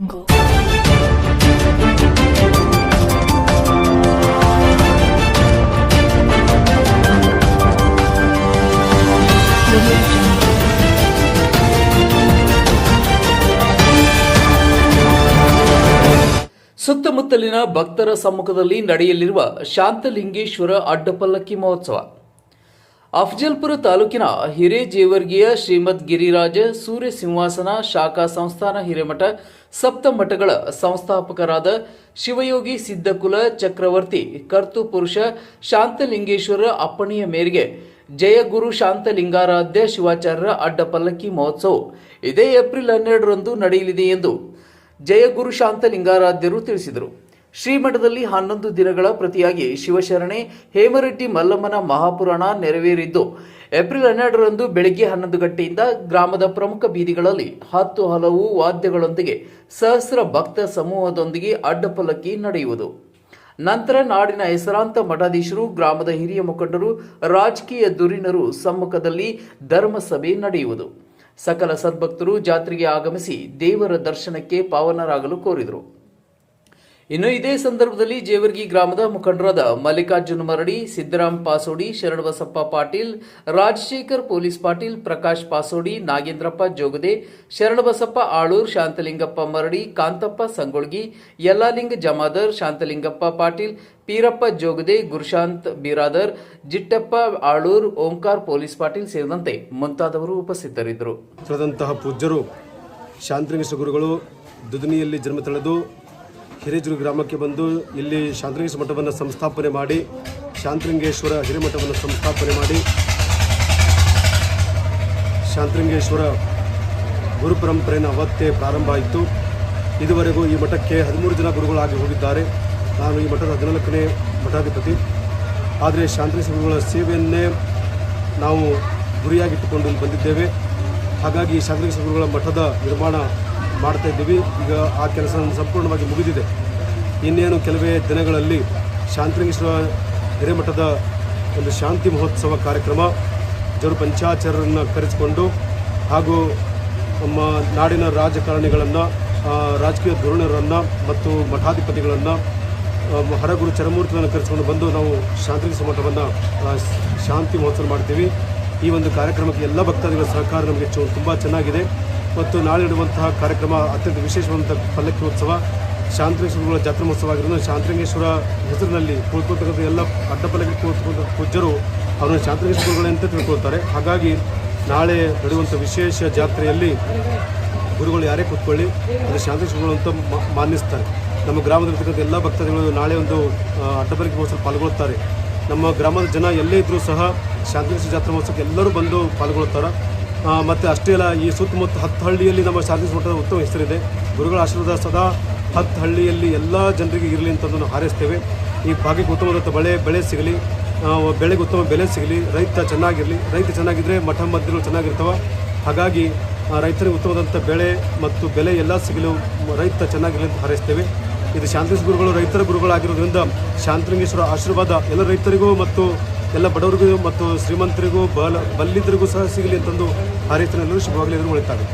Jungle. ಸುತ್ತಮುತ್ತಲಿನ ಭಕ್ತರ ಸಮ್ಮುಖದಲ್ಲಿ ನಡೆಯಲಿರುವ ಶಾಂತಲಿಂಗೇಶ್ವರ ಅಡ್ಡಪಲ್ಲಕ್ಕಿ ಮಹೋತ್ಸವ ಅಫಜಲ್ಪುರ ತಾಲೂಕಿನ ಹಿರೇಜೇವರ್ಗಿಯ ಶ್ರೀಮದ್ ಗಿರಿರಾಜ ಸೂರ್ಯ ಸಿಂಹಾಸನ ಶಾಖಾ ಸಂಸ್ಥಾನ ಹಿರೇಮಠ ಸಪ್ತಮಠಗಳ ಸಂಸ್ಥಾಪಕರಾದ ಶಿವಯೋಗಿ ಸಿದ್ದಕುಲ ಚಕ್ರವರ್ತಿ ಕರ್ತುಪುರುಷ ಶಾಂತಲಿಂಗೇಶ್ವರ ಅಪ್ಪಣೆಯ ಮೇರೆಗೆ ಜಯಗುರು ಶಾಂತಲಿಂಗಾರಾಧ್ಯ ಶಿವಾಚಾರ್ಯರ ಅಡ್ಡಪಲ್ಲಕ್ಕಿ ಮಹೋತ್ಸವ ಇದೇ ಏಪ್ರಿಲ್ ಹನ್ನೆರಡರಂದು ನಡೆಯಲಿದೆ ಎಂದು ಜಯಗುರು ಶಾಂತಲಿಂಗಾರಾಧ್ಯರು ತಿಳಿಸಿದರು. ಶ್ರೀಮಠದಲ್ಲಿ ಹನ್ನೊಂದು ದಿನಗಳ ಪ್ರತಿಯಾಗಿ ಶಿವಶರಣೆ ಹೇಮರೆಡ್ಡಿ ಮಲ್ಲಮ್ಮನ ಮಹಾಪುರಾಣ ನೆರವೇರಿದ್ದು, ಏಪ್ರಿಲ್ ಹನ್ನೆರಡರಂದು ಬೆಳಗ್ಗೆ ಹನ್ನೊಂದು ಗಂಟೆಯಿಂದ ಗ್ರಾಮದ ಪ್ರಮುಖ ಬೀದಿಗಳಲ್ಲಿ ಹತ್ತು ಹಲವು ವಾದ್ಯಗಳೊಂದಿಗೆ ಸಹಸ್ರ ಭಕ್ತ ಸಮೂಹದೊಂದಿಗೆ ಅಡ್ಡಪಲ್ಲಕ್ಕಿ ನಡೆಯುವುದು. ನಂತರ ನಾಡಿನ ಹೆಸರಾಂತ ಮಠಾಧೀಶರು, ಗ್ರಾಮದ ಹಿರಿಯ ಮುಖಂಡರು, ರಾಜಕೀಯ ದುರಿನರು ಸಮ್ಮುಖದಲ್ಲಿ ಧರ್ಮಸಭೆ ನಡೆಯುವುದು. ಸಕಲ ಸದ್ಭಕ್ತರು ಜಾತ್ರೆಗೆ ಆಗಮಿಸಿ ದೇವರ ದರ್ಶನಕ್ಕೆ ಪಾವನರಾಗಲು ಕೋರಿದರು. ಇನ್ನು ಇದೇ ಸಂದರ್ಭದಲ್ಲಿ ಜೇವರ್ಗಿ ಗ್ರಾಮದ ಮುಖಂಡರಾದ ಮಲ್ಲಿಕಾರ್ಜುನ ಮರಡಿ ಸಿದ್ದರಾಮ್ ಪಾಸೋಡಿ ಶರಣಬಸಪ್ಪ ಪಾಟೀಲ್, ರಾಜಶೇಖರ್ ಪೊಲೀಸ್ ಪಾಟೀಲ್, ಪ್ರಕಾಶ್ ಪಾಸೋಡಿ, ನಾಗೇಂದ್ರಪ್ಪ ಜೋಗದೆ ಶರಣಬಸಪ್ಪ ಆಳೂರ್, ಶಾಂತಲಿಂಗಪ್ಪ ಮರಡಿ, ಕಾಂತಪ್ಪ ಸಂಗೊಳ್ಗಿ, ಯಲ್ಲಾಲಿಂಗ ಜಮಾದರ್, ಶಾಂತಲಿಂಗಪ್ಪ ಪಾಟೀಲ್, ಪೀರಪ್ಪ ಜೋಗದೆ, ಗುರುಶಾಂತ್ ಬಿರಾದರ್, ಜಿಟ್ಟಪ್ಪ ಆಳೂರ್, ಓಂಕಾರ್ ಪೊಲೀಸ್ ಪಾಟೀಲ್ ಸೇರಿದಂತೆ ಮುಂತಾದವರು ಉಪಸ್ಥಿತರಿದ್ದರು. ಪೂಜ್ಯರು ಶಾಂತಲಿಂಗೇಶ್ವರ ಗುರುಗಳು ದುದನಿಯಲ್ಲಿ ಜನ್ಮ ತಳೆದು ಹಿರೇಜೂರು ಗ್ರಾಮಕ್ಕೆ ಬಂದು ಇಲ್ಲಿ ಶಾಂತಲಿಂಗೇಶ್ವರ ಮಠವನ್ನು ಸಂಸ್ಥಾಪನೆ ಮಾಡಿ, ಶಾಂತಲಿಂಗೇಶ್ವರ ಹಿರೇಮಠವನ್ನು ಸಂಸ್ಥಾಪನೆ ಮಾಡಿ, ಶಾಂತಲಿಂಗೇಶ್ವರ ಗುರು ಪರಂಪರೆಯ ಅವತ್ತೇ ಪ್ರಾರಂಭ ಆಯಿತು. ಇದುವರೆಗೂ ಈ ಮಠಕ್ಕೆ ಹದಿಮೂರು ಜನ ಗುರುಗಳಾಗಿ ಹೋಗಿದ್ದಾರೆ. ನಾನು ಈ ಮಠದ ಹದಿನಾಲ್ಕನೇ ಮಠಾಧಿಪತಿ. ಆದರೆ ಶಾಂತಲಿಂಗೇಶ್ವರ ಗುರುಗಳ ಸೇವೆಯನ್ನೇ ನಾವು ಗುರಿಯಾಗಿಟ್ಟುಕೊಂಡು ಬಂದಿದ್ದೇವೆ. ಹಾಗಾಗಿ ಶಾಂತಲಿಂಗೇಶ್ವರ ಗುರುಗಳ ಮಠದ ನಿರ್ಮಾಣ ಮಾಡ್ತಾ ಇದ್ದೀವಿ. ಈಗ ಆ ಕೆಲಸ ಸಂಪೂರ್ಣವಾಗಿ ಮುಗಿದಿದೆ. ಇನ್ನೇನು ಕೆಲವೇ ದಿನಗಳಲ್ಲಿ ಶಾಂತಲಿಂಗೇಶ್ವರ ಹಿರೇಮಠದ ಒಂದು ಶಾಂತಿ ಮಹೋತ್ಸವ ಕಾರ್ಯಕ್ರಮ ಜರು ಪಂಚಾಚಾರ್ಯರನ್ನು ಕರೆಸಿಕೊಂಡು ಹಾಗೂ ನಮ್ಮ ನಾಡಿನ ರಾಜಕಾರಣಿಗಳನ್ನು ರಾಜಕೀಯ ಧೋರಣರನ್ನು ಮತ್ತು ಮಠಾಧಿಪತಿಗಳನ್ನು ಹರಗುರು ಚರಮೂರ್ತಿಗಳನ್ನು ಕರೆಸಿಕೊಂಡು ಬಂದು ನಾವು ಶಾಂತಿ ಮಠವನ್ನು ಶಾಂತಿ ಮಹೋತ್ಸವ ಮಾಡ್ತೀವಿ. ಈ ಒಂದು ಕಾರ್ಯಕ್ರಮಕ್ಕೆ ಎಲ್ಲ ಭಕ್ತಾದಿಗಳ ಸಹಕಾರ ನಮಗೆ ಚು ತುಂಬ ಚೆನ್ನಾಗಿದೆ. ಮತ್ತು ನಾಳೆ ಇಡುವಂತಹ ಕಾರ್ಯಕ್ರಮ ಅತ್ಯಂತ ವಿಶೇಷವಾದಂಥ ಪಲ್ಲಕ್ಕಿ ಉತ್ಸವ ಶಾಂತಲಿಂಗೇಶ್ವರಗಳ ಜಾತ್ರಾ ಮಹೋತ್ಸವ ಆಗಿರೋದು ಶಾಂತಲಿಂಗೇಶ್ವರ ಹೆಸರಿನಲ್ಲಿ ಕೂತ್ಕೊಳ್ತಕ್ಕಂಥ ಎಲ್ಲ ಅಡ್ಡಪಲ್ಲಕ್ಕಿ ಕೂತ್ಕೊಂಡ ಪೂಜ್ಯರು ಅವರನ್ನು ಶಾಂತಲಿಂಗೇಶ್ವರಗಳೇ ಅಂತ ತಿಳ್ಕೊಳ್ತಾರೆ. ಹಾಗಾಗಿ ನಾಳೆ ನಡೆಯುವಂಥ ವಿಶೇಷ ಜಾತ್ರೆಯಲ್ಲಿ ಗುರುಗಳು ಯಾರೇ ಕೂತ್ಕೊಳ್ಳಿ ಅದು ಶಾಂತಲಿಂಗೇಶ್ವರಗಳು ಅಂತ ಮಾನ್ಯಿಸ್ತಾರೆ. ನಮ್ಮ ಗ್ರಾಮದಲ್ಲಿರ್ತಕ್ಕಂಥ ಎಲ್ಲ ಭಕ್ತಾದಿಗಳು ನಾಳೆ ಒಂದು ಅಡ್ಡಪಲ್ಲಕ್ಕಿ ಮಹೋತ್ಸವ ಪಾಲ್ಗೊಳ್ತಾರೆ ನಮ್ಮ ಗ್ರಾಮದ ಜನ ಎಲ್ಲೇ ಇದ್ದರೂ ಸಹ ಶಾಂತಲಿಂಗೇಶ್ವರ ಜಾತ್ರಾ ಮಹೋತ್ಸವಕ್ಕೆ ಎಲ್ಲರೂ ಬಂದು ಪಾಲ್ಗೊಳ್ತಾರೆ ಮತ್ತು ಅಷ್ಟೇ ಅಲ್ಲ, ಈ ಸುತ್ತಮುತ್ತ ಹತ್ತು ಹಳ್ಳಿಯಲ್ಲಿ ನಮ್ಮ ಶಾಂತಿ ಮಠದ ಉತ್ತಮ ಹೆಸರಿದೆ. ಗುರುಗಳ ಆಶೀರ್ವಾದ ಸದಾ ಹತ್ತು ಹಳ್ಳಿಯಲ್ಲಿ ಎಲ್ಲ ಜನರಿಗೆ ಇರಲಿ ಅಂತಂದು ನಾವು ಹಾರೈಸ್ತೇವೆ. ಈ ಭಾಗಕ್ಕೆ ಉತ್ತಮವಾದಂಥ ಬೆಳೆ ಬೆಳೆ ಸಿಗಲಿ ಬೆಳೆಗೆ ಉತ್ತಮ ಬೆಲೆ ಸಿಗಲಿ, ರೈತ ಚೆನ್ನಾಗಿರಲಿ, ರೈತ ಚೆನ್ನಾಗಿದ್ದರೆ ಮಠ ಮಧ್ಯಗಳು ಚೆನ್ನಾಗಿರ್ತವೆ. ಹಾಗಾಗಿ ರೈತರಿಗೆ ಉತ್ತಮವಾದಂಥ ಬೆಳೆ ಮತ್ತು ಬೆಲೆ ಎಲ್ಲ ಸಿಗಲು ರೈತ ಚೆನ್ನಾಗಿರಲಿ ಅಂತ ಹಾರೈಸ್ತೇವೆ. ಇದು ಶಾಂತಿಸ್ ಗುರುಗಳು ರೈತರ ಗುರುಗಳಾಗಿರೋದ್ರಿಂದ ಶಾಂತಲಿಂಗೇಶ್ವರ ಆಶೀರ್ವಾದ ಎಲ್ಲ ರೈತರಿಗೂ ಮತ್ತು ಎಲ್ಲ ಬಡವರಿಗೂ ಮತ್ತು ಶ್ರೀಮಂತರಿಗೂ ಬಲ ಬಲ್ಲಿದ್ದರಿಗೂ ಸಹ ಸಿಗಲಿ ಅಂತಂದು ಆ ರೀತಿಯಲ್ಲಿ ಶುಭವಾಗಲಿ ಎದುರು ಉಳಿತಾರೆ